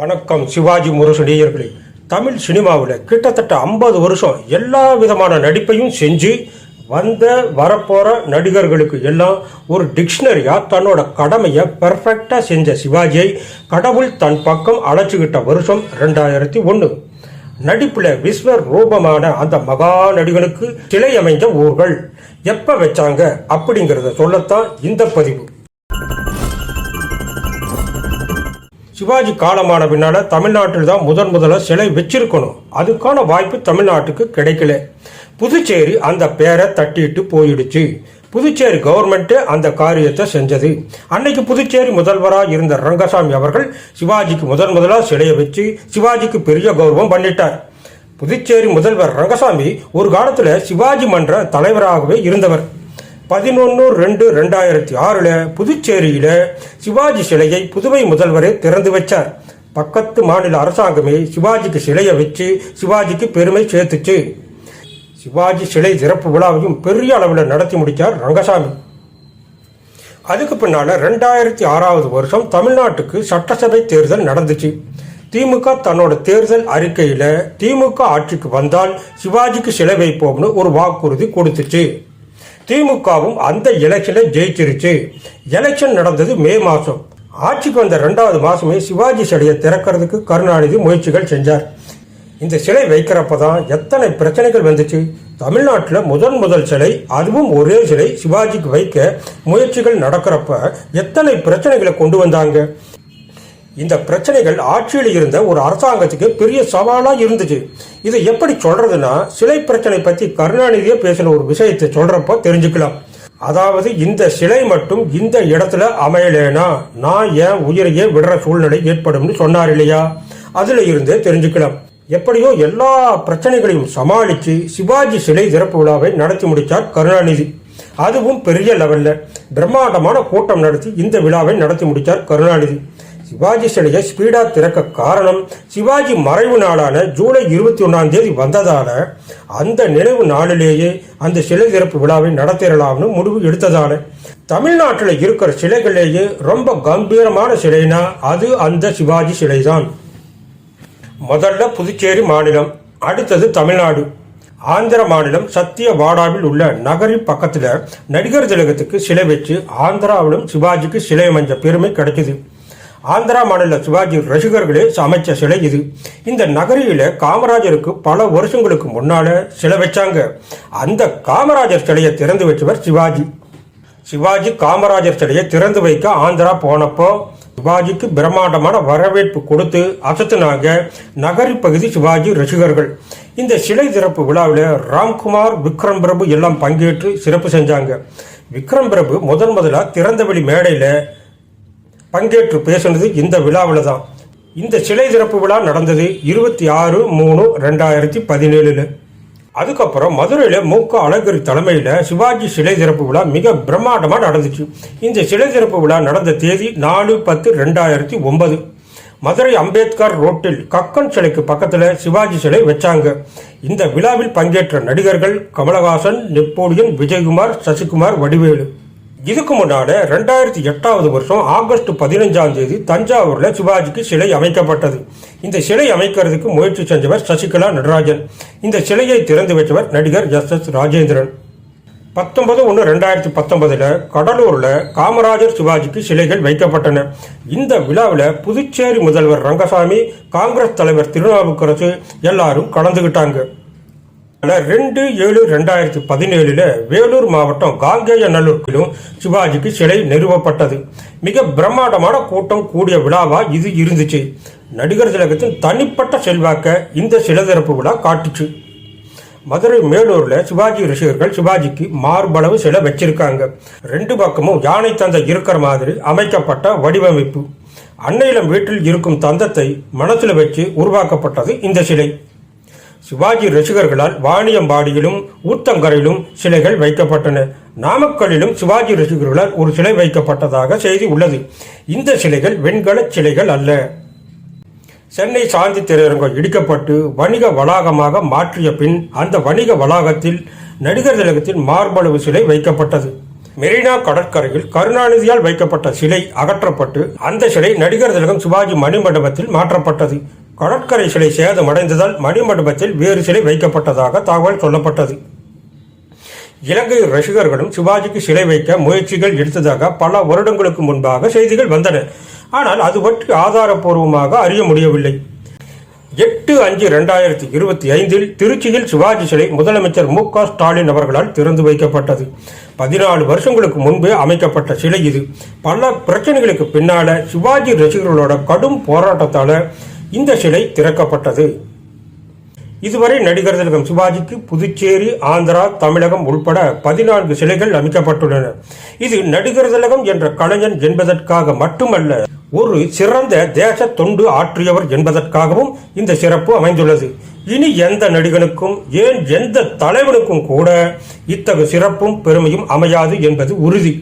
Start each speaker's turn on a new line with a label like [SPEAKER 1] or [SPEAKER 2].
[SPEAKER 1] வணக்கம் சிவாஜி முரசு நேயர்களே. தமிழ் சினிமாவில் கிட்டத்தட்ட ஐம்பது வருஷம் எல்லா விதமான நடிப்பையும் செஞ்சு வந்த வரப்போகிற நடிகர்களுக்கு எல்லாம் ஒரு டிக்ஷனரியாக தன்னோட கடமையை பெர்ஃபெக்டா செஞ்ச சிவாஜியை கடவுள் தன் பக்கம் அழைச்சிக்கிட்ட வருஷம் ரெண்டாயிரத்தி ஒன்று நடிப்பில் விஸ்வ ரூபமான அந்த மகா நடிகனுக்கு சிலை அமைஞ்ச ஊர்கள். எப்போ வச்சாங்க அப்படிங்கிறத சொல்லத்தான் இந்த பதிவு. சிவாஜி காலமான பின்னால் தமிழ்நாட்டில் தான் முதன் முதல்ல சிலை வச்சிருக்கணும். அதுக்கான வாய்ப்பு தமிழ்நாட்டுக்கு கிடைக்கல. புதுச்சேரி அந்த பேரை தட்டிட்டு போயிடுச்சு. புதுச்சேரி கவர்மெண்ட்டு அந்த காரியத்தை செஞ்சது. அன்னைக்கு புதுச்சேரி முதல்வராக இருந்த ரங்கசாமி அவர்கள் சிவாஜிக்கு முதன் முதலாக சிலையை வச்சு சிவாஜிக்கு பெரிய கௌரவம் பண்ணிட்டார். புதுச்சேரி முதல்வர் ரங்கசாமி ஒரு காலத்தில் சிவாஜி மன்ற தலைவராகவே இருந்தவர். பதினொன்று ரெண்டு ரெண்டாயிரத்தி ஆறில் புதுச்சேரியில் சிவாஜி சிலையை புதுவை முதல்வரே திறந்து வச்சார். பக்கத்து மாநில அரசாங்கமே சிவாஜிக்கு சிலையை வச்சு சிவாஜிக்கு பெருமை சேர்த்துச்சு. சிவாஜி சிலை திறப்பு விழாவையும் பெரிய அளவில் நடத்தி முடித்தார் ரங்கசாமி. அதுக்கு பின்னால் ரெண்டாயிரத்தி ஆறாவது வருஷம் தமிழ்நாட்டுக்கு சட்டசபை தேர்தல் நடந்துச்சு. திமுக தன்னோட தேர்தல் அறிக்கையில் திமுக ஆட்சிக்கு வந்தால் சிவாஜிக்கு சிலை வைப்போம்னு ஒரு வாக்குறுதி கொடுத்துச்சு. திமுகவும் அந்த எலெக்ஷனை ஜெயிச்சிருச்சு. எலெக்ஷன் நடந்தது மே மாசம். ஆட்சிக்கு வந்த ரெண்டாவது மாசமே சிவாஜி சிலையை திறக்கிறதுக்கு கருணாநிதி முயற்சிகள் செஞ்சார். இந்த சிலை வைக்கிறப்ப தான் எத்தனை பிரச்சனைகள் வந்துச்சு. தமிழ்நாட்டில் முதன் முதல் சிலை அதுவும் ஒரே சிலை சிவாஜிக்கு வைக்க முயற்சிகள் நடக்கிறப்ப எத்தனை பிரச்சனைகளை கொண்டு வந்தாங்க. இந்த பிரச்சனைகள் ஆட்சியில் இருந்த ஒரு அரசாங்கத்துக்கு பெரிய சவாலா இருந்துச்சு இதை எப்படி சொல்றதுன்னா சிலை பிரச்சனை பத்தி கருணாநிதியே பேசின ஒரு விஷயத்தை சொல்றப்போ தெரிஞ்சுக்கலாம். அதாவது இந்த சிலை மட்டும் இந்த இடத்துல அமையலேனா நான் என் உயிரையே விடுற சூழ்நிலை ஏற்படும்னு சொன்னார் இல்லையா? அதுல இருந்தே தெரிஞ்சுக்கலாம். எப்படியோ எல்லா பிரச்சனைகளையும் சமாளித்து சிவாஜி சிலை திறப்பு விழாவை நடத்தி முடித்தார் கருணாநிதி. அதுவும் பெரிய லெவலில் பிரம்மாண்டமான கூட்டம் நடத்தி இந்த விழாவை நடத்தி முடித்தார் கருணாநிதி. சிவாஜி சிலையை ஸ்பீடா திறக்க காரணம் சிவாஜி மறைவு நாளான ஜூலை இருபத்தி ஒன்றாம் தேதி வந்ததால அந்த நினைவு நாளிலேயே அந்த சிலை திறப்பு விழாவை நடத்திடலாம்னு முடிவு எடுத்ததால. தமிழ்நாட்டில் இருக்கிற சிலைகளிலேயே ரொம்ப கம்பீரமான சிலைனா அது அந்த சிவாஜி சிலைதான். முதல்ல புதுச்சேரி மாநிலம் அடுத்தது தமிழ்நாடு. ஆந்திர மாநிலம் சத்தியவாடாவில் உள்ள நகரி பக்கத்தில் நடிகர் திலகத்துக்கு சிலை வச்சு ஆந்திராவிலும் சிவாஜிக்கு சிலை அமைஞ்ச பெருமை கிடைச்சது ஆந்திரா மாநில சிவாஜி ரசிகர்களே அமைச்ச சிலை இது. இந்த நகரியில காமராஜருக்கு பல வருஷங்களுக்கு முன்னால சிலை வச்சாங்க. அந்த காமராஜர் சிலையை திறந்து வச்சவர் சிவாஜி. சிவாஜி காமராஜர் சிலையை திறந்து வைக்க ஆந்திரா போனப்போ சிவாஜிக்கு பிரம்மாண்டமான வரவேற்பு கொடுத்து அசத்துனாங்க நகரி பகுதி சிவாஜி ரசிகர்கள். இந்த சிலை திறப்பு விழாவில் ராம்குமார் விக்ரம் பிரபு எல்லாம் பங்கேற்று சிறப்பு செஞ்சாங்க. விக்ரம் பிரபு முதன் முதலாக திறந்தவெளி மேடையில் பங்கேற்று பேசுனது இந்த விழாவில் தான். இந்த சிலை திறப்பு விழா நடந்தது இருபத்தி ஆறு மூணு ரெண்டாயிரத்தி பதினேழுல. அதுக்கப்புறம் மதுரையில் மூக்க அழகிரி தலைமையில் சிவாஜி சிலை திறப்பு விழா மிக பிரம்மாண்டமாக நடந்துச்சு. இந்த சிலை திறப்பு விழா நடந்த தேதி நாலு பத்து ரெண்டாயிரத்தி ஒன்பது. மதுரை அம்பேத்கர் ரோட்டில் கக்கன் சிலைக்கு பக்கத்தில் சிவாஜி சிலை வச்சாங்க. இந்த விழாவில் பங்கேற்ற நடிகர்கள் கமலஹாசன் நெப்போலியன் விஜயகுமார் சசிகுமார் வடிவேலு. இதுக்கு முன்னால ரெண்டாயிரத்தி எட்டாவது வருஷம் ஆகஸ்ட் பதினஞ்சாம் தேதி தஞ்சாவூர்ல சிவாஜிக்கு சிலை அமைக்கப்பட்டது. இந்த சிலை அமைக்கிறதுக்கு முயற்சி செஞ்சவர் சசிகலா நடராஜன். இந்த சிலையை திறந்து வைத்தவர் நடிகர் எஸ் எஸ் ராஜேந்திரன். பத்தொன்பது ஒன்று ரெண்டாயிரத்தி பத்தொன்பதுல கடலூர்ல காமராஜர் சிவாஜிக்கு சிலைகள் வைக்கப்பட்டன. இந்த விழாவில் புதுச்சேரி முதல்வர் ரங்கசாமி காங்கிரஸ் தலைவர் திருநாவுக்கரசு எல்லாரும் கலந்துகிட்டாங்க. ரெண்டு ஏழு ரெண்டாயிரத்தி பதினேழுல வேலூர் மாவட்டம் காங்கேய நல்லூர்க்கிலும் சிவாஜிக்கு சிலை நிறுவப்பட்டது. மிக பிரம்மாண்டமான கூட்டம் கூடிய விழாவா இது இருந்துச்சு. நடிகர் திலகத்தின் தனிப்பட்ட செல்வாக்க இந்த சிலை திறப்பு விழா காட்டுச்சு. மதுரை மேலூர்ல சிவாஜி ரசிகர்கள் சிவாஜிக்கு மார்பளவு சிலை வச்சிருக்காங்க. ரெண்டு பக்கமும் யானை தந்தை இருக்கிற மாதிரி அமைக்கப்பட்ட வடிவமைப்பு. அன்னையிலம் வீட்டில் இருக்கும் தந்தத்தை மனசுல வச்சு உருவாக்கப்பட்டது இந்த சிலை. சிவாஜி ரசிகர்களால் வாணியம்பாடியிலும் ஊத்தங்கரையிலும் சிலைகள் வைக்கப்பட்டன. நாமக்கல்லிலும் சிவாஜி ரசிகர்களால் ஒரு சிலை வைக்கப்பட்டதாக செய்தி உள்ளது. இந்த சிலைகள் வெண்கல சிலைகள் அல்ல. சென்னை சாந்தி திரையரங்கம் இடிக்கப்பட்டு வணிக வளாகமாக மாற்றிய பின் அந்த வணிக வளாகத்தில் நடிகர் திலகத்தின் மார்பளவு சிலை வைக்கப்பட்டது. மெரினா கடற்கரையில் கருணாநிதியால் வைக்கப்பட்ட சிலை அகற்றப்பட்டு அந்த சிலை நடிகர் திலகம் சிவாஜி மணிமண்டபத்தில் மாற்றப்பட்டது. கடற்கரை சிலை சேதமடைந்ததால் மணிமண்டபத்தில் வேறு சிலை வைக்கப்பட்டதாக தகவல் சொல்லப்பட்டது. இலங்கை ரசிகர்களும் சிவாஜிக்கு சிலை வைக்க முயற்சிகள் எடுத்ததாக பல வருடங்களுக்கு முன்பாக செய்திகள் வந்தன. ஆனால் அது பற்றி ஆதாரப்பூர்வமாக அறிய முடியவில்லை. எட்டு அஞ்சு ரெண்டாயிரத்தி இருபத்தி ஐந்தில் திருச்சியில் சிவாஜி சிலை முதலமைச்சர் மு க ஸ்டாலின் அவர்களால் திறந்து வைக்கப்பட்டது. பதினாலு வருஷங்களுக்கு முன்பே அமைக்கப்பட்ட சிலை இது. பல பிரச்சனைகளுக்கு பின்னால சிவாஜி ரசிகர்களோட கடும் போராட்டத்தால இந்த சிலை திறக்கப்பட்டது. இதுவரை நடிகர் திலகம் சிவாஜிக்கு புதுச்சேரி ஆந்திரா தமிழகம் உள்பட பதினான்கு சிலைகள் அமைக்கப்பட்டுள்ளன. இது நடிகர் திலகம் என்ற கலைஞன் என்பதற்காக மட்டுமல்ல ஒரு சிறந்த தேச தொண்டு ஆற்றியவர் என்பதற்காகவும் இந்த சிறப்பு அமைந்துள்ளது. இனி எந்த நடிகனுக்கும் ஏன் எந்த தலைவனுக்கும் கூட இத்தகு சிறப்பும் பெருமையும் அமையாது என்பது உறுதி.